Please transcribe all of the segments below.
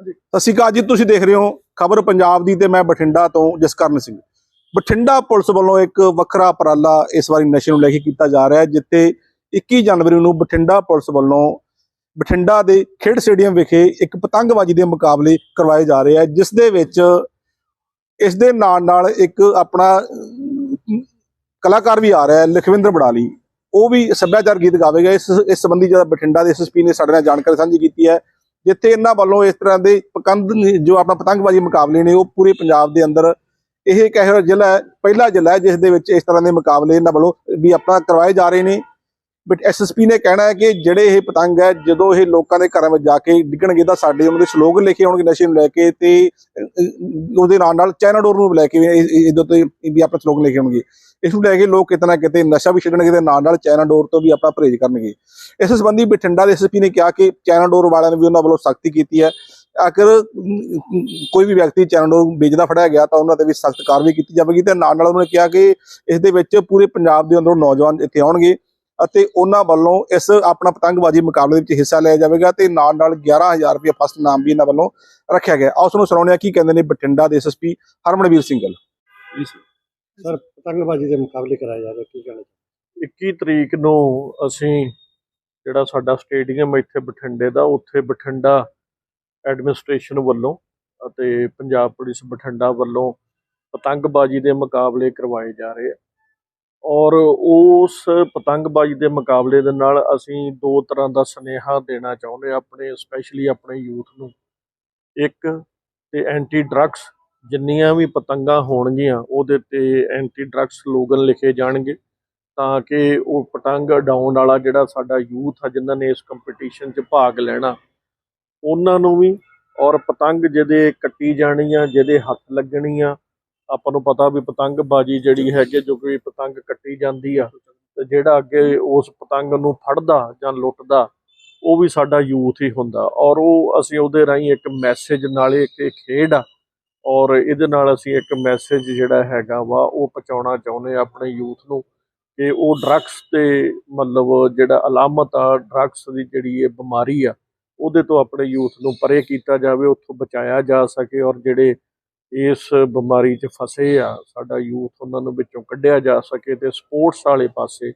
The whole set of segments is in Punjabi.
ਸਤਿ ਸ਼੍ਰੀ ਅਕਾਲ ਜੀ, ਤੁਸੀਂ ਦੇਖ ਰਹੇ ਹੋ ਖਬਰ ਪੰਜਾਬ ਦੀ ਤੇ ਮੈਂ ਬਠਿੰਡਾ ਤੋਂ ਜਸਕਰਨ ਸਿੰਘ। ਬਠਿੰਡਾ ਪੁਲਿਸ ਵੱਲੋਂ ਇੱਕ ਵੱਖਰਾ ਉਪਰਾਲਾ ਇਸ ਵਾਰੀ ਨਸ਼ੇ ਨੂੰ ਲੈ ਕੇ ਕੀਤਾ ਜਾ ਰਿਹਾ ਹੈ, ਜਿੱਥੇ 21 ਜਨਵਰੀ ਨੂੰ ਬਠਿੰਡਾ ਪੁਲਿਸ ਵੱਲੋਂ ਬਠਿੰਡਾ ਦੇ ਖੇਡ ਸਟੇਡੀਅਮ ਵਿਖੇ ਇੱਕ ਪਤੰਗਬਾਜ਼ੀ ਦੇ ਮੁਕਾਬਲੇ ਕਰਵਾਏ ਜਾ ਰਹੇ ਆ ਜਿਸ ਦੇ ਵਿੱਚ ਇਸ ਦੇ ਨਾਲ ਨਾਲ ਇੱਕ ਆਪਣਾ ਕਲਾਕਾਰ ਵੀ ਆ ਰਿਹਾ ਹੈ, ਲਖਵਿੰਦਰ ਬੜਾਲੀ ਉਹ ਵੀ ਸੱਭਿਆਚਾਰ ਗੀਤ ਗਾਵੇਗਾ, ਇਸ ਇਸ ਸੰਬੰਧੀ ਜਿਹੜਾ ਬਠਿੰਡਾ ਦੇ ਐਸਐਸਪੀ ਨੇ ਸਾਡੇ ਨਾਲ ਜਾਣਕਾਰੀ ਸਾਂਝੀ ਕੀਤੀ ਹੈ। ਜਿੱਥੇ ਇਹਨਾਂ ਵੱਲੋਂ ਇਸ ਤਰ੍ਹਾਂ ਦੇ ਪਕੰਦ ਜੋ ਆਪਣਾ ਪਤੰਗਬਾਜ਼ੀ ਮੁਕਾਬਲੇ ਨੇ, ਉਹ ਪੂਰੇ ਪੰਜਾਬ ਦੇ ਅੰਦਰ ਇਹ ਇੱਕ ਇਹੋ ਜ਼ਿਲ੍ਹਾ ਹੈ, ਪਹਿਲਾ ਜ਼ਿਲ੍ਹਾ ਹੈ, ਜਿਸ ਦੇ ਵਿੱਚ ਇਸ ਤਰ੍ਹਾਂ ਦੇ ਮੁਕਾਬਲੇ ਇਹਨਾਂ ਵੱਲੋਂ ਵੀ ਆਪਣਾ ਕਰਵਾਏ ਜਾ ਰਹੇ ਨੇ। ਬਟ ਐਸਐਸਪੀ ਨੇ ਕਹਿਣਾ ਹੈ ਕਿ ਜਿਹੜੇ ਇਹ ਪਤੰਗ ਹੈ, ਜਦੋਂ ਇਹ ਲੋਕਾਂ ਦੇ ਘਰਾਂ ਵਿੱਚ ਜਾ ਕੇ ਡਿੱਗਣਗੇ ਤਾਂ ਸਾਡੇ ਉਹਨਾਂ ਦੇ ਸਲੋਗਨ ਲਿਖੇ ਹੋਣਗੇ ਨਸ਼ੇ ਨੂੰ ਲੈ ਕੇ ਤੇ ਉਹਦੇ ਨਾਲ ਨਾਲ ਚਾਈਨਾ ਡੋਰ ਨੂੰ ਲੈ ਕੇ ਵੀ ਇਹਦੇ 'ਤੇ ਵੀ ਆਪਣਾ ਸਲੋਗਨ ਲਿਖੇ ਹੋਣਗੇ। ਇਸ ਨੂੰ ਲੈ ਕੇ ਲੋਕ ਕਿਤੇ ਨਾ ਕਿਤੇ ਨਸ਼ਾ ਵੀ ਛੱਡਣਗੇ ਤੇ ਨਾਲ ਨਾਲ ਚਾਈਨਾ ਡੋਰ ਤੋਂ ਵੀ ਆਪਣਾ ਪਰਹੇਜ਼ ਕਰਨਗੇ। ਇਸ ਸੰਬੰਧੀ ਬਠਿੰਡਾ ਦੇ ਐਸਪੀ ਨੇ ਕਿਹਾ ਕਿ ਚਾਈਨਾ ਡੋਰ ਵਾਲਿਆਂ ਨੇ ਵੀ ਉਹਨਾਂ ਵੱਲੋਂ ਸਖਤੀ ਕੀਤੀ ਹੈ। ਅਗਰ ਕੋਈ ਵੀ ਵਿਅਕਤੀ ਚਾਈਨਾ ਡੋਰ ਵੇਚਦਾ ਫੜਿਆ ਗਿਆ ਤਾਂ ਉਹਨਾਂ ਤੇ ਵੀ ਸਖਤ ਕਾਰਵਾਈ ਕੀਤੀ ਜਾਵੇਗੀ ਤੇ ਨਾਲ ਨਾਲ ਉਹਨਾਂ ਨੇ ਕਿਹਾ ਕਿ ਇਸ ਦੇ ਵਿੱਚ ਪੂਰੇ ਪੰਜਾਬ ਦੇ ਅੰਦਰੋਂ ਨੌਜਵਾਨ ਇੱਥੇ ਆਉਣਗੇ। ਅਤੇ ਉਹਨਾਂ ਵੱਲੋਂ ਇਸ ਆਪਣਾ ਪਤੰਗਬਾਜ਼ੀ ਮੁਕਾਬਲੇ ਵਿੱਚ ਹਿੱਸਾ ਲਿਆ ਜਾਵੇਗਾ ਤੇ ਨਾਲ ਨਾਲ 11000 ਰੁਪਏ ਫਸਟ ਨਾਮ ਵੀ ਇਹਨਾਂ ਵੱਲੋਂ ਰੱਖਿਆ ਗਿਆ। ਆਓ ਤੁਹਾਨੂੰ ਸੁਣਾਉਂਦੇ ਹਾਂ ਕੀ ਕਹਿੰਦੇ ਨੇ ਬਠਿੰਡਾ ਦੇ ਐਸਐਸਪੀ ਹਰਮਨਵੀਰ ਸਿੰਘਲ ਸਰ। ਪਤੰਗਬਾਜ਼ੀ ਦੇ ਮੁਕਾਬਲੇ ਕਰਾਇਆ ਜਾ ਰਿਹਾ ਕੀ ਕਹਿਣਾ 21 ਤਰੀਕ ਨੂੰ ਅਸੀਂ ਜਿਹੜਾ ਸਾਡਾ ਸਟੇਡੀਅਮ ਇੱਥੇ ਬਠਿੰਡੇ ਦਾ ਉੱਥੇ ਬਠਿੰਡਾ ਐਡਮਿਨਿਸਟ੍ਰੇਸ਼ਨ ਵੱਲੋਂ ਅਤੇ ਪੰਜਾਬ ਪੁਲਿਸ ਬਠਿੰਡਾ ਵੱਲੋਂ ਪਤੰਗਬਾਜ਼ੀ ਦੇ ਮੁਕਾਬਲੇ ਕਰਵਾਏ ਜਾ ਰਹੇ ਆ। ਔਰ ਉਸ ਪਤੰਗਬਾਜ਼ੀ ਦੇ ਮੁਕਾਬਲੇ ਦੇ ਨਾਲ ਅਸੀਂ ਦੋ ਤਰ੍ਹਾਂ ਦਾ ਸੁਨੇਹਾ ਦੇਣਾ ਚਾਹੁੰਦੇ ਹਾਂ ਆਪਣੇ ਸਪੈਸ਼ਲੀ ਆਪਣੇ ਯੂਥ ਨੂੰ। ਇੱਕ ਤੇ ਐਂਟੀ ਡਰੱਗਸ ਜਿੰਨੀਆਂ ਵੀ ਪਤੰਗਾਂ ਹੋਣਗੀਆਂ, ਉਹਦੇ ਤੇ ਐਂਟੀ ਡਰੱਗਸ ਸਲੋਗਨ ਲਿਖੇ ਜਾਣਗੇ ਤਾਂ ਕਿ ਉਹ ਪਤੰਗ ਉਡਾਉਣ ਵਾਲਾ ਜਿਹੜਾ ਸਾਡਾ ਯੂਥ ਆ, ਜਿਨ੍ਹਾਂ ਨੇ ਇਸ ਕੰਪੀਟੀਸ਼ਨ 'ਚ ਭਾਗ ਲੈਣਾ, ਉਹਨਾਂ ਨੂੰ ਵੀ ਔਰ ਪਤੰਗ ਜਿਹਦੇ ਕੱਟੀ ਜਾਣੀ ਆ, ਜਿਹਦੇ ਹੱਥ ਲੱਗਣੀ ਆ ਆਪਾਂ ਨੂੰ ਪਤਾ ਵੀ ਪਤੰਗਬਾਜ਼ੀ ਜਿਹੜੀ ਹੈਗੀ ਜੋ ਕੋਈ ਪਤੰਗ ਕੱਟੀ ਜਾਂਦੀ ਆ, ਤੇ ਜਿਹੜਾ ਅੱਗੇ ਉਸ ਪਤੰਗ ਨੂੰ ਫੜਦਾ ਜਾਂ ਲੁੱਟਦਾ, ਉਹ ਵੀ ਸਾਡਾ ਯੂਥ ਹੀ ਹੁੰਦਾ। ਔਰ ਉਹ ਅਸੀਂ ਉਹਦੇ ਰਾਹੀਂ ਇੱਕ ਮੈਸੇਜ ਨਾਲੇ ਇੱਕ ਖੇਡ ਆ, ਔਰ ਇਹਦੇ ਨਾਲ ਅਸੀਂ ਇੱਕ ਮੈਸੇਜ ਜਿਹੜਾ ਹੈਗਾ ਵਾ, ਉਹ ਪਹੁੰਚਾਉਣਾ ਚਾਹੁੰਦੇ ਆ ਆਪਣੇ ਯੂਥ ਨੂੰ ਕਿ ਉਹ ਡਰੱਗਸ ਤੇ ਮਤਲਬ ਜਿਹੜਾ ਅਲਾਮਤ ਆ, ਡਰੱਗਸ ਦੀ ਜਿਹੜੀ ਇਹ ਬਿਮਾਰੀ ਆ, ਉਹਦੇ ਤੋਂ ਆਪਣੇ ਯੂਥ ਨੂੰ ਪਰੇ ਕੀਤਾ ਜਾਵੇ, ਉੱਥੋਂ ਬਚਾਇਆ ਜਾ ਸਕੇ ਔਰ ਜਿਹੜੇ ਇਸ ਬਿਮਾਰੀ 'ਚ ਫਸੇ ਆ, ਸਾਡਾ ਯੂਥ ਉਹਨਾਂ ਨੂੰ ਵਿੱਚੋਂ ਕੱਢਿਆ ਜਾ ਸਕੇ ਤੇ ਸਪੋਰਟਸ ਵਾਲੇ ਪਾਸੇ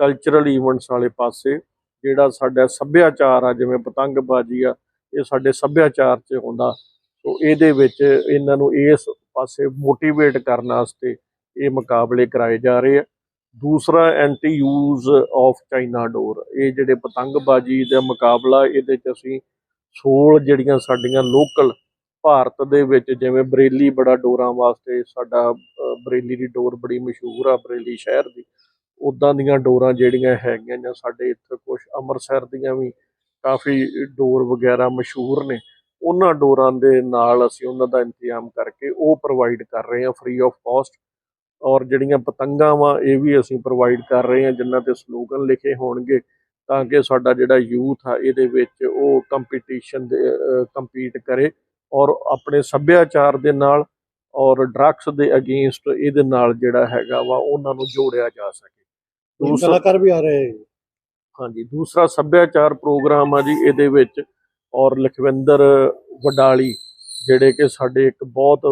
ਕਲਚਰਲ ਈਵੈਂਟਸ ਵਾਲੇ ਪਾਸੇ, ਜਿਹੜਾ ਸਾਡਾ ਸੱਭਿਆਚਾਰ ਆ, ਜਿਵੇਂ ਪਤੰਗਬਾਜ਼ੀ ਆ, ਇਹ ਸਾਡੇ ਸੱਭਿਆਚਾਰ 'ਚ ਹੁੰਦਾ ਸੋ ਇਹਦੇ ਵਿੱਚ ਇਹਨਾਂ ਨੂੰ ਇਸ ਪਾਸੇ ਮੋਟੀਵੇਟ ਕਰਨ ਵਾਸਤੇ ਇਹ ਮੁਕਾਬਲੇ ਕਰਾਏ ਜਾ ਰਹੇ ਆ। ਦੂਸਰਾ ਐਂਟੀ ਯੂਜ਼ ਆਫ ਚਾਈਨਾ ਡੋਰ, ਇਹ ਜਿਹੜੇ ਪਤੰਗਬਾਜ਼ੀ ਦਾ ਮੁਕਾਬਲਾ, ਇਹਦੇ ਚ ਅਸੀਂ ਸੋਲ ਜਿਹੜੀਆਂ ਸਾਡੀਆਂ ਲੋਕਲ ਭਾਰਤ ਦੇ ਵਿੱਚ ਜਿਵੇਂ ਬਰੇਲੀ ਬੜਾ ਡੋਰਾਂ ਵਾਸਤੇ ਸਾਡਾ ਬਰੇਲੀ ਦੀ ਡੋਰ ਬੜੀ ਮਸ਼ਹੂਰ ਆ, ਬਰੇਲੀ ਸ਼ਹਿਰ ਦੀ। ਉਦਾਂ ਦੀਆਂ ਡੋਰਾਂ ਜਿਹੜੀਆਂ ਹੈਗੀਆਂ ਜਾਂ ਸਾਡੇ ਇੱਥੇ ਕੁਝ ਅੰਮ੍ਰਿਤਸਰ ਦੀਆਂ ਵੀ ਕਾਫੀ ਡੋਰ ਵਗੈਰਾ ਮਸ਼ਹੂਰ ਨੇ, ਉਹਨਾਂ ਡੋਰਾਂ ਦੇ ਨਾਲ ਅਸੀਂ ਉਹਨਾਂ ਦਾ ਇੰਤਜ਼ਾਮ ਕਰਕੇ ਉਹ ਪ੍ਰੋਵਾਈਡ ਕਰ ਰਹੇ ਹਾਂ ਫ੍ਰੀ ਆਫ ਕਾਸਟ ਔਰ ਜਿਹੜੀਆਂ ਪਤੰਗਾਂ ਵਾ, ਇਹ ਵੀ ਅਸੀਂ ਪ੍ਰੋਵਾਈਡ ਕਰ ਰਹੇ ਹਾਂ, ਜਿਨ੍ਹਾਂ ਤੇ ਸਲੋਗਨ ਲਿਖੇ ਹੋਣਗੇ, ਤਾਂ ਕਿ ਸਾਡਾ ਜਿਹੜਾ ਯੂਥ ਆ, ਇਹਦੇ ਵਿੱਚ ਉਹ ਕੰਪੀਟੀਸ਼ਨ ਦੇ ਕੰਪੀਟ ਕਰੇ। ਔਰ ਆਪਣੇ ਸੱਭਿਆਚਾਰ ਦੇ ਨਾਲ ਔਰ ਡਰੱਗਸ ਦੇ ਅਗੇਂਸਟ ਇਹਦੇ ਨਾਲ ਜਿਹੜਾ ਹੈਗਾ ਵਾ ਉਹਨਾਂ ਨੂੰ ਜੋੜਿਆ ਜਾ ਸਕੇ। ਦੂਸਰਾ ਵੀ ਆ ਰਹੇ ਹਾਂਜੀ ਦੂਸਰਾ ਸੱਭਿਆਚਾਰ ਪ੍ਰੋਗਰਾਮ ਆ ਜੀ ਇਹਦੇ ਵਿੱਚ ਔਰ ਲਖਵਿੰਦਰ ਵਡਾਲੀ ਜਿਹੜੇ ਕਿ ਸਾਡੇ ਇੱਕ ਬਹੁਤ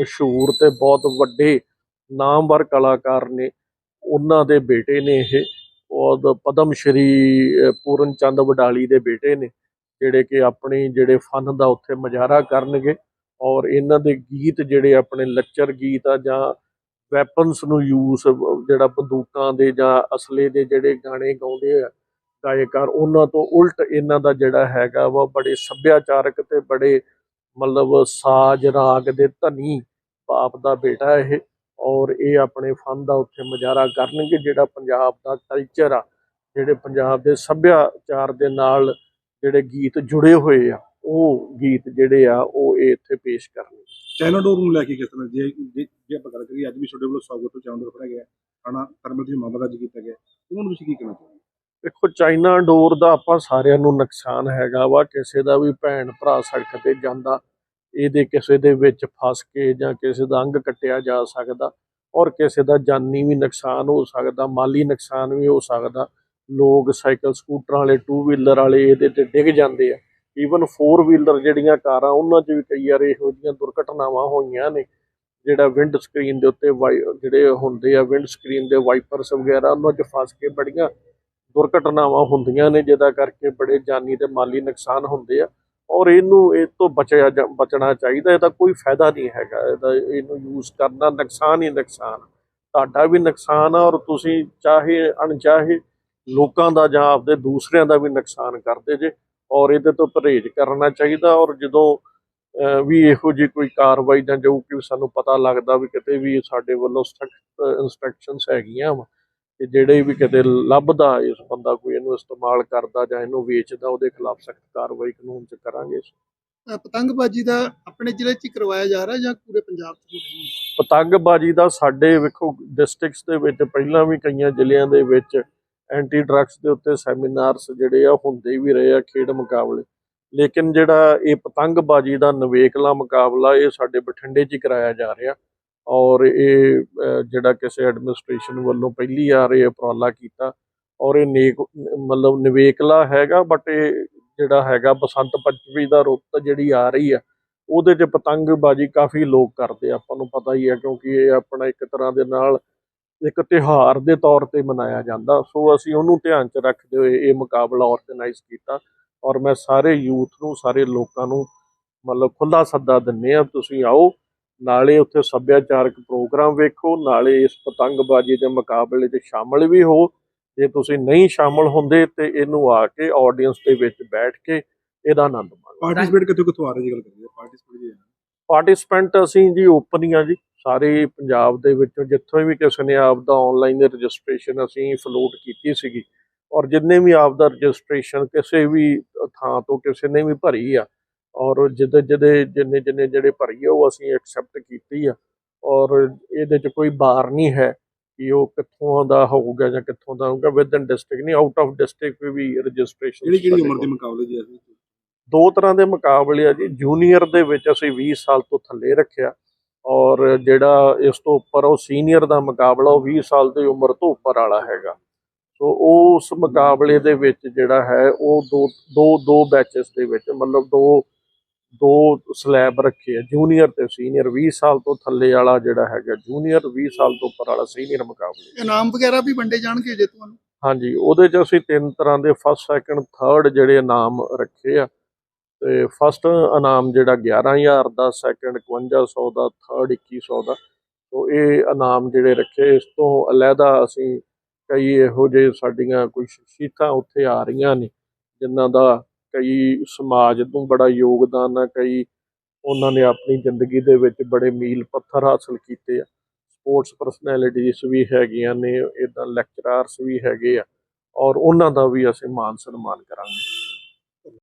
ਮਸ਼ਹੂਰ ਤੇ ਬਹੁਤ ਵੱਡੇ ਨਾਮਵਰ ਕਲਾਕਾਰ ਨੇ ਉਹਨਾਂ ਦੇ ਬੇਟੇ ਨੇ ਇਹ ਔਰ ਪਦਮ ਸ਼੍ਰੀ ਪੂਰਨ ਚੰਦ ਵਡਾਲੀ ਦੇ ਬੇਟੇ ਨੇ। ਜਿਹੜੇ ਕਿ ਆਪਣੀ ਜਿਹੜੇ ਫਨ ਦਾ ਉੱਥੇ ਮੁਜ਼ਾਹਰਾ ਕਰਨਗੇ ਔਰ ਇਹਨਾਂ ਦੇ ਗੀਤ ਜਿਹੜੇ ਆਪਣੇ ਲੱਚਰ ਗੀਤ ਆ ਜਾਂ ਵੈਪਨਸ ਨੂੰ ਯੂਸ ਜਿਹੜਾ ਬੰਦੂਕਾਂ ਦੇ ਜਾਂ ਅਸਲੇ ਦੇ ਜਿਹੜੇ ਗਾਣੇ ਗਾਉਂਦੇ ਆ, ਗਾਇਕਾਰ, ਉਹਨਾਂ ਤੋਂ ਉਲਟ ਇਹਨਾਂ ਦਾ ਜਿਹੜਾ ਹੈਗਾ ਵਾ ਬੜੇ ਸੱਭਿਆਚਾਰਕ ਤੇ ਬੜੇ ਮਤਲਬ ਸਾਜ ਰਾਗ ਦੇ ਧਨੀ ਬਾਪ ਦਾ ਬੇਟਾ ਇਹ ਔਰ ਇਹ ਆਪਣੇ ਫਨ ਦਾ ਉੱਥੇ ਮੁਜ਼ਾਹਰਾ ਕਰਨਗੇ ਜਿਹੜਾ ਪੰਜਾਬ ਦਾ ਕਲਚਰ ਆ, ਜਿਹੜੇ ਪੰਜਾਬ ਦੇ ਸੱਭਿਆਚਾਰ ਦੇ ਨਾਲ ਜਿਹੜੇ ਗੀਤ ਜੁੜੇ ਹੋਏ ਆ ਉਹ ਗੀਤ ਜਿਹੜੇ ਆ ਉਹ ਇਹ ਇੱਥੇ ਪੇਸ਼ ਕਰਨਗੇ। ਚਾਈਨਾ ਡੋਰ ਨੂੰ ਲੈ ਕੇ ਕਿਸ ਤਰ੍ਹਾਂ ਜੇ ਜੇ ਆਪਾਂ ਗੱਲ ਕਰੀਏ ਅੱਜ ਵੀ ਤੁਹਾਡੇ ਵੱਲੋਂ ਸੌਗਤ ਤੋਂ ਚਾਈਨਾ ਡੋਰ ਫੜਿਆ ਗਿਆ ਥਾਣਾ ਕਰਮਲ ਜੀ ਮਾਮਲਾ ਦਰਜ ਕੀਤਾ ਗਿਆ। ਉਹਨਾਂ ਨੂੰ ਤੁਸੀਂ ਕੀ ਕਹਿਣਾ ਚਾਹੁੰਦੇ ਦੇਖੋ ਚਾਈਨਾ ਡੋਰ ਦਾ ਆਪਾਂ ਸਾਰਿਆਂ ਨੂੰ ਨੁਕਸਾਨ ਹੈਗਾ ਵਾ ਕਿਸੇ ਦਾ ਵੀ ਭੈਣ ਭਰਾ ਸੜਕ ਤੇ ਜਾਂਦਾ ਇਹਦੇ ਕਿਸੇ ਦੇ ਵਿੱਚ ਫਸ ਕੇ ਜਾਂ ਕਿਸੇ ਦਾ ਅੰਗ ਕੱਟਿਆ ਜਾ ਸਕਦਾ ਔਰ ਕਿਸੇ ਦਾ ਜਾਨੀ ਵੀ ਨੁਕਸਾਨ ਹੋ ਸਕਦਾ ਮਾਲੀ ਨੁਕਸਾਨ ਵੀ ਹੋ ਸਕਦਾ ਲੋਕ ਸਾਈਕਲ ਸਕੂਟਰਾਂ ਵਾਲੇ ਟੂ ਵੀਲਰ ਵਾਲੇ ਇਹਦੇ ਤੇ ਡਿੱਗ ਜਾਂਦੇ ਆ। ਈਵਨ 4 ਵੀਲਰ ਜਿਹੜੀਆਂ ਕਾਰਾਂ, ਉਹਨਾਂ 'ਚ ਵੀ ਕਈ ਵਾਰ ਇਹੋ ਜਿਹੀਆਂ ਦੁਰਘਟਨਾਵਾਂ ਹੋਈਆਂ ਨੇ। ਜਿਹੜਾ ਵਿੰਡ ਸਕਰੀਨ ਦੇ ਉੱਤੇ ਵਾਈ- ਜਿਹੜੇ ਹੁੰਦੇ ਆ ਵਿੰਡ ਸਕਰੀਨ ਦੇ ਵਾਈਪਰਸ ਵਗੈਰਾ, ਉਹਨਾਂ 'ਚ ਫਸ ਕੇ ਬੜੀਆਂ ਦੁਰਘਟਨਾਵਾਂ ਹੁੰਦੀਆਂ ਨੇ, ਜਿਹਦਾ ਕਰਕੇ ਬੜੇ ਜਾਨੀ ਤੇ ਮਾਲੀ ਨੁਕਸਾਨ ਹੁੰਦੇ ਆ। ਔਰ ਇਹਨੂੰ ਇਹ ਤੋਂ ਬਚਿਆ ਜਾ- ਬਚਣਾ ਚਾਹੀਦਾ, ਇਹਦਾ ਕੋਈ ਫਾਇਦਾ ਨਹੀਂ ਹੈਗਾ। ਇਹਦਾ ਇਹਨੂੰ ਯੂਜ਼ ਕਰਨਾ ਨੁਕਸਾਨ ਹੀ ਨੁਕਸਾਨ ਤੁਹਾਡਾ ਵੀ ਨੁਕਸਾਨ ਆ ਔਰ ਤੁਸੀਂ ਚਾਹੇ ਅਣਚਾਹੇ ਲੋਕਾਂ ਦਾ ਜਾਂ ਆਪਦੇ ਦੂਸਰਿਆਂ ਦਾ ਵੀ ਨੁਕਸਾਨ ਕਰਦੇ ਜੇ ਔਰ ਇਹਦੇ ਤੋਂ ਪਰਹੇਜ਼ ਕਰਨਾ ਚਾਹੀਦਾ ਔਰ ਜਦੋਂ ਵੀ ਇਹੋ ਜਿਹੀ ਕੋਈ ਕਾਰਵਾਈ ਜਾਂ ਜੋ ਕਿ ਸਾਨੂੰ ਪਤਾ ਲੱਗਦਾ ਵੀ ਕਿਤੇ ਵੀ ਸਾਡੇ ਵੱਲੋਂ ਸਖਤ ਇਨਸਟਰਕਸ਼ਨਸ ਹੈਗੀਆਂ ਵਾ ਕਿ ਜਿਹੜੇ ਵੀ ਕਿਤੇ ਲੱਭਦਾ ਇਸ ਬੰਦਾ ਕੋਈ ਇਹਨੂੰ ਇਸਤੇਮਾਲ ਕਰਦਾ ਜਾਂ ਇਹਨੂੰ ਵੇਚਦਾ ਉਹਦੇ ਖਿਲਾਫ ਸਖਤ ਕਾਰਵਾਈ ਕਾਨੂੰਨ 'ਚ ਕਰਾਂਗੇ ਪਤੰਗਬਾਜ਼ੀ ਦਾ ਆਪਣੇ ਜ਼ਿਲ੍ਹੇ 'ਚ ਕਰਵਾਇਆ ਜਾ ਰਿਹਾ ਜਾਂ ਪੂਰੇ ਪੰਜਾਬ 'ਚ ਹੋ ਰਹੀ? ਪਤੰਗਬਾਜ਼ੀ ਦਾ ਸਾਡੇ ਵੇਖੋ ਡਿਸਟ੍ਰਿਕਟਸ ਦੇ ਵਿੱਚ ਪਹਿਲਾਂ ਵੀ ਕਈਆਂ ਜ਼ਿਲ੍ਹਿਆਂ ਦੇ ਵਿੱਚ ਐਂਟੀ ਡਰੱਗਸ ਦੇ ਉੱਤੇ ਸੈਮੀਨਾਰਸ ਜਿਹੜੇ ਆ, ਹੁੰਦੇ ਵੀ ਰਹੇ ਆ ਖੇਡ ਮੁਕਾਬਲੇ। ਲੇਕਿਨ ਜਿਹੜਾ ਇਹ ਪਤੰਗਬਾਜ਼ੀ ਦਾ ਨਵੇਕਲਾ ਮੁਕਾਬਲਾ, ਇਹ ਸਾਡੇ ਬਠਿੰਡੇ 'ਚ ਕਰਾਇਆ ਜਾ ਰਿਹਾ। ਔਰ ਇਹ ਜਿਹੜਾ ਕਿਸੇ ਐਡਮਿਨਿਸਟ੍ਰੇਸ਼ਨ ਵੱਲੋਂ ਪਹਿਲੀ ਵਾਰ ਇਹ ਉਪਰਾਲਾ ਕੀਤਾ। ਔਰ ਇਹ ਨੇਕ, ਮਤਲਬ ਨਿਵੇਕਲਾ ਹੈਗਾ, ਬਟ ਇਹ ਜਿਹੜਾ ਹੈਗਾ ਬਸੰਤ ਪੰਚਮੀ ਦਾ ਰੁੱਤ ਜਿਹੜੀ ਆ ਰਹੀ ਆ, ਉਹਦੇ 'ਚ ਪਤੰਗਬਾਜ਼ੀ ਕਾਫੀ ਲੋਕ ਕਰਦੇ ਆ। ਆਪਾਂ ਨੂੰ ਪਤਾ ਹੀ ਆ, ਕਿਉਂਕਿ ਇਹ ਆਪਣਾ ਇੱਕ ਤਰ੍ਹਾਂ ਦੇ ਨਾਲ ਇੱਕ ਤਿਉਹਾਰ ਦੇ ਤੌਰ ਤੇ ਮਨਾਇਆ ਜਾਂਦਾ। ਸੋ ਅਸੀਂ ਉਹਨੂੰ ਧਿਆਨ 'ਚ ਰੱਖਦੇ ਹੋਏ ਇਹ ਮੁਕਾਬਲਾ ਆਰਗੇਨਾਈਜ਼ ਕੀਤਾ ਔਰ ਮੈਂ ਸਾਰੇ ਯੂਥ ਨੂੰ ਸਾਰੇ ਲੋਕਾਂ ਨੂੰ ਮਤਲਬ ਖੁੱਲਾ ਸੱਦਾ ਦਿੰਨੇ ਆ ਤੁਸੀਂ ਆਓ ਨਾਲੇ ਉੱਥੇ ਸੱਭਿਆਚਾਰਕ ਪ੍ਰੋਗਰਾਮ ਵੇਖੋ ਨਾਲੇ ਇਸ ਪਤੰਗਬਾਜ਼ੀ ਦੇ ਮੁਕਾਬਲੇ 'ਚ ਸ਼ਾਮਲ ਵੀ ਹੋ। ਜੇ ਤੁਸੀਂ ਨਹੀਂ ਸ਼ਾਮਲ ਹੁੰਦੇ ਤੇ ਇਹਨੂੰ ਆ ਕੇ ਆਡੀਅנס ਦੇ ਵਿੱਚ ਬੈਠ ਕੇ ਇਹਦਾ ਆਨੰਦ ਮਾਣੋ। ਪਾਰਟਿਸਿਪੇਟ ਕਿੱਥੋਂ ਕਿੱਥੋਂ ਆ ਰਹੇ ਜੀ ਗੱਲ ਕਰੀਏ? ਪਾਰਟਿਸਿਪੇਟ ਜੀ ਪਾਰਟਿਸਪੈਂਟ ਅਸੀਂ ਜੀ ਓਪਨ ਹੀ ਆ ਜੀ। ਸਾਰੇ ਪੰਜਾਬ ਦੇ ਵਿੱਚੋਂ ਜਿੱਥੋਂ ਵੀ ਕਿਸੇ ਨੇ ਆਪਦਾ ਆਨਲਾਈਨ ਰਜਿਸਟ੍ਰੇਸ਼ਨ ਅਸੀਂ ਫਲੋਟ ਕੀਤੀ ਸੀਗੀ ਔਰ ਜਿੰਨੇ ਵੀ ਆਪਦਾ ਰਜਿਸਟ੍ਰੇਸ਼ਨ ਕਿਸੇ ਵੀ ਥਾਂ ਤੋਂ ਕਿਸੇ ਨੇ ਵੀ ਭਰੀ ਆ ਔਰ ਜਿਹਦੇ ਜਿਹਦੇ ਜਿੰਨੇ ਜਿੰਨੇ ਜਿਹੜੇ ਭਰੀ ਆ ਉਹ ਅਸੀਂ ਐਕਸੈਪਟ ਕੀਤੀ ਆ ਔਰ ਇਹਦੇ 'ਚ ਕੋਈ ਬਾਰ ਨਹੀਂ ਹੈ ਕਿ ਉਹ ਕਿੱਥੋਂ ਦਾ ਹੋਊਗਾ ਜਾਂ ਕਿੱਥੋਂ ਦਾ ਹੋਊਗਾ ਵਿਦਨ ਡਿਸਟ੍ਰਿਕਟ ਨਹੀਂ ਆਊਟ ਆਫ ਡਿਸਟ੍ਰਿਕਟ ਵੀ ਰਜਿਸਟ੍ਰੇਸ਼ਨ ਕਿਹੜੀ ਕਿਹੜੀ ਉਮਰ ਦੇ ਮੁਕਾਬਲੇ ਜੀ ਅਸੀਂ ਦੋ ਤਰ੍ਹਾਂ ਦੇ ਮੁਕਾਬਲੇ ਆ ਜੀ ਜੂਨੀਅਰ ਦੇ ਵਿੱਚ ਅਸੀਂ 20 ਸਾਲ ਤੋਂ ਥੱਲੇ ਰੱਖਿਆ ਔਰ ਜਿਹੜਾ ਇਸ ਤੋਂ ਉੱਪਰ ਉਹ ਸੀਨੀਅਰ ਦਾ ਮੁਕਾਬਲਾ ਉਹ 20 ਸਾਲ ਦੀ ਉਮਰ ਤੋਂ ਉੱਪਰ ਵਾਲਾ ਹੈਗਾ। ਸੋ ਉਸ ਮੁਕਾਬਲੇ ਦੇ ਵਿੱਚ ਜਿਹੜਾ ਹੈ ਉਹ ਦੋ ਦੋ ਦੋ ਬੈਚਸ ਦੇ ਵਿੱਚ ਮਤਲਬ ਦੋ ਦੋ ਸਲੈਬ ਰੱਖੇ ਆ ਜੂਨੀਅਰ ਤੇ ਸੀਨੀਅਰ 20 ਸਾਲ ਤੋਂ ਥੱਲੇ ਵਾਲਾ ਜਿਹੜਾ ਹੈਗਾ ਜੂਨੀਅਰ 20 ਸਾਲ ਤੋਂ ਉੱਪਰ ਵਾਲਾ ਸੀਨੀਅਰ ਮੁਕਾਬਲੇ ਇਨਾਮ ਵਗੈਰਾ ਵੀ ਵੰਡੇ ਜਾਣਗੇ ਜੇਤੂਆਂ ਨੂੰ ਹਾਂਜੀ ਉਹਦੇ 'ਚ ਅਸੀਂ ਤਿੰਨ ਤਰ੍ਹਾਂ ਦੇ ਫਸਟ ਸੈਕੰਡ ਥਰਡ ਜਿਹੜੇ ਇਨਾਮ ਰੱਖੇ ਆ। ਤੇ ਫਸਟ ਇਨਾਮ ਜਿਹੜਾ 11000 ਦਾ ਸੈਕੰਡ 5100 ਦਾ ਥਰਡ 2100 ਦਾ। ਸੋ ਇਹ ਇਨਾਮ ਜਿਹੜੇ ਰੱਖੇ, ਇਸ ਤੋਂ ਅਲੱਗਾ ਅਸੀਂ ਕਈ ਇਹੋ ਜਿਹੇ ਸਾਡੀਆਂ ਕੁਝ ਸ਼ਖਸੀਅਤਾਂ ਉੱਥੇ ਆ ਰਹੀਆਂ ਨੇ, ਜਿਨ੍ਹਾਂ ਦਾ ਕਈ ਸਮਾਜ ਨੂੰ ਬੜਾ ਯੋਗਦਾਨ ਆ, ਕਈ ਉਹਨਾਂ ਨੇ ਆਪਣੀ ਜ਼ਿੰਦਗੀ ਦੇ ਵਿੱਚ ਬੜੇ ਮੀਲ ਪੱਥਰ ਹਾਸਲ ਕੀਤੇ ਆ। ਸਪੋਰਟਸ ਪਰਸਨੈਲਿਟੀਜ਼ ਵੀ ਹੈਗੀਆਂ ਨੇ ਇਦਾਂ ਲੈਕਚਰਰਸ ਵੀ ਹੈਗੇ ਆ, ਔਰ ਉਹਨਾਂ ਦਾ ਵੀ ਅਸੀਂ ਮਾਨ ਸਨਮਾਨ ਕਰਾਂਗੇ।